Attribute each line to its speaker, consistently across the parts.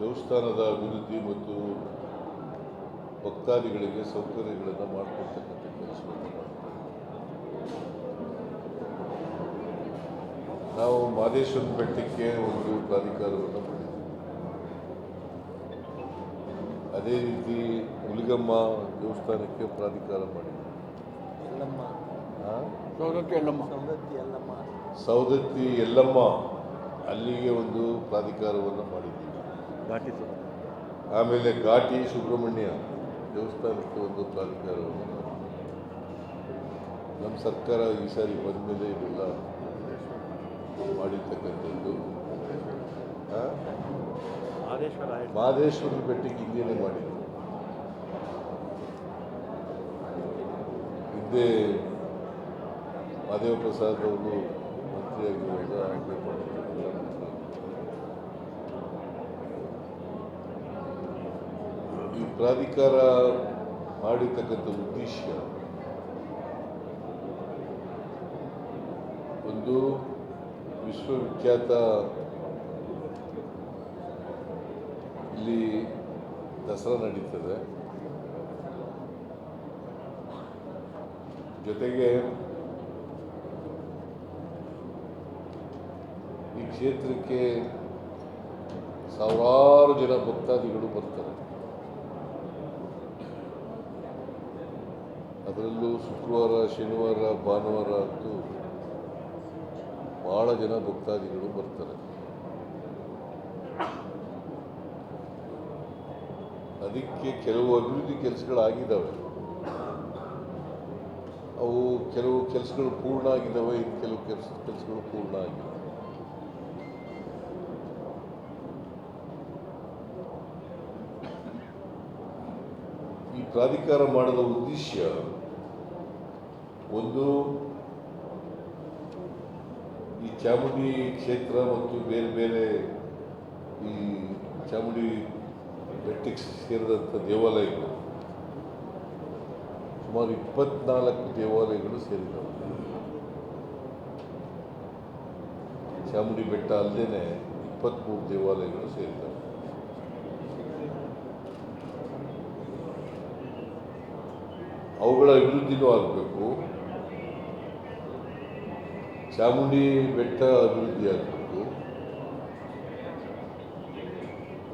Speaker 1: ದೇವಸ್ಥಾನದ ಅಭಿವೃದ್ಧಿ ಮತ್ತು ಭಕ್ತಾದಿಗಳಿಗೆ ಸೌಕರ್ಯಗಳನ್ನು ಮಾಡಿಕೊಡ್ತಕ್ಕಂಥ ಕೆಲಸವನ್ನು ಮಾಡ್ತಾರೆ ನಾವು ಮಾದೇಶ್ವರ ಬೆಟ್ಟಕ್ಕೆ ಒಂದು ಪ್ರಾಧಿಕಾರವನ್ನು ಮಾಡಿದ್ದೀವಿ. ಅದೇ ರೀತಿ ಹುಲಿಗಮ್ಮ ದೇವಸ್ಥಾನಕ್ಕೆ ಪ್ರಾಧಿಕಾರ ಮಾಡಿದ್ದೀವಿ.
Speaker 2: ಸೌದತ್ತಿ ಎಲ್ಲಮ್ಮ
Speaker 1: ಅಲ್ಲಿಗೆ ಒಂದು ಪ್ರಾಧಿಕಾರವನ್ನು ಮಾಡಿದ್ದೀವಿ.
Speaker 2: ಘಾಟಿ
Speaker 1: ಆಮೇಲೆ ಘಾಟಿ ಸುಬ್ರಹ್ಮಣ್ಯ ದೇವಸ್ಥಾನಕ್ಕೆ ಒಂದು ಪ್ರಾಧಿಕಾರವನ್ನು ನಮ್ಮ ಸರ್ಕಾರ ಈ ಸಾರಿ ಬಂದ ಮೇಲೆ ಇವೆಲ್ಲ ಮಾಡಿರ್ತಕ್ಕಂಥದ್ದು. ಆ?
Speaker 3: ಆದೇಶ್ವರ
Speaker 1: ಹಿಂದೇನೆ ಮಾಡಿದ್ದು. ಹಿಂದೆ ಮಹದೇವ ಪ್ರಸಾದ್ ಅವರು ಮಂತ್ರಿಯಾಗಿರುವಾಗ ಆಯ್ಕೆ ಮಾಡಿದ್ರು ಈ ಪ್ರಾಧಿಕಾರ ಮಾಡಿರ್ತಕ್ಕಂಥ ಉದ್ದೇಶ ಒಂದು ವಿಶ್ವವಿಖ್ಯಾತ ಇಲ್ಲಿ ದಸರಾ ನಡೀತದೆ. ಜೊತೆಗೆ ಈ ಕ್ಷೇತ್ರಕ್ಕೆ ಸಾವಿರಾರು ಜನ ಭಕ್ತಾದಿಗಳು ಬರ್ತಾರೆ. ಅದರಲ್ಲೂ ಶುಕ್ರವಾರ, ಶನಿವಾರ, ಭಾನುವಾರ ಅಂತೂ ಭಾಳ ಜನ ಭಕ್ತಾದಿಗಳು ಬರ್ತಾರೆ. ಅದಕ್ಕೆ ಕೆಲವು ಅಭಿವೃದ್ಧಿ ಕೆಲಸಗಳಾಗಿದ್ದಾವೆ. ಅವು ಕೆಲವು ಕೆಲಸಗಳು ಪೂರ್ಣ ಆಗಿದ್ದಾವೆ, ಇನ್ನು ಕೆಲವು ಕೆಲಸ, ಕೆಲಸಗಳು ಪೂರ್ಣ ಆಗಿಲ್ಲ. ಪ್ರಾಧಿಕಾರ ಮಾಡದ ಉದ್ದೇಶ ಒಂದು ಈ ಚಾಮುಂಡಿ ಕ್ಷೇತ್ರ ಮತ್ತು ಬೇರೆ ಬೇರೆ ಈ ಚಾಮುಂಡಿ ಬೆಟ್ಟಕ್ಕೆ ಸೇರಿದಂಥ ದೇವಾಲಯಗಳು ಸುಮಾರು ಇಪ್ಪತ್ನಾಲ್ಕು ದೇವಾಲಯಗಳು ಸೇರಿದವು. ಚಾಮುಂಡಿ ಬೆಟ್ಟ ಅಲ್ಲದೇ ಇಪ್ಪತ್ತ್ಮೂರು ದೇವಾಲಯಗಳು ಸೇರಿದವು. ಅವುಗಳ ಅಭಿವೃದ್ಧಿನೂ ಆಗಬೇಕು. ಚಾಮುಂಡಿ ಬೆಟ್ಟ ಅಭಿವೃದ್ಧಿ ಆಗಬೇಕು.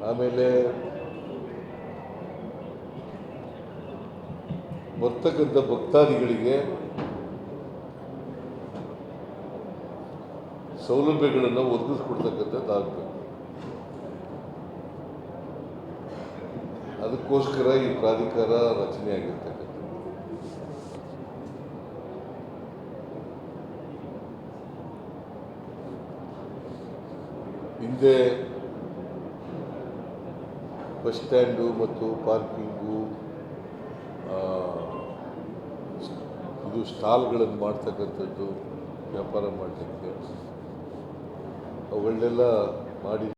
Speaker 1: ಆಮೇಲೆ ಬರ್ತಕ್ಕಂಥ ಭಕ್ತಾದಿಗಳಿಗೆ ಸೌಲಭ್ಯಗಳನ್ನು ಒದಗಿಸ್ಕೊಡ್ತಕ್ಕಂಥದ್ದಾಗಬೇಕು ಅದಕ್ಕೋಸ್ಕರ ಈ ಪ್ರಾಧಿಕಾರ ರಚನೆ ಆಗಿರ್ತಕ್ಕಂಥದ್ದು ಹಿಂದೆ ಬಸ್ ಸ್ಟ್ಯಾಂಡು ಮತ್ತು ಪಾರ್ಕಿಂಗು ಇದು ಸ್ಟಾಲ್ಗಳನ್ನು ಮಾಡ್ತಕ್ಕಂಥದ್ದು ವ್ಯಾಪಾರ ಮಾಡಲಿಕ್ಕೆ. ಅವುಗಳನ್ನೆಲ್ಲ ಮಾಡಿ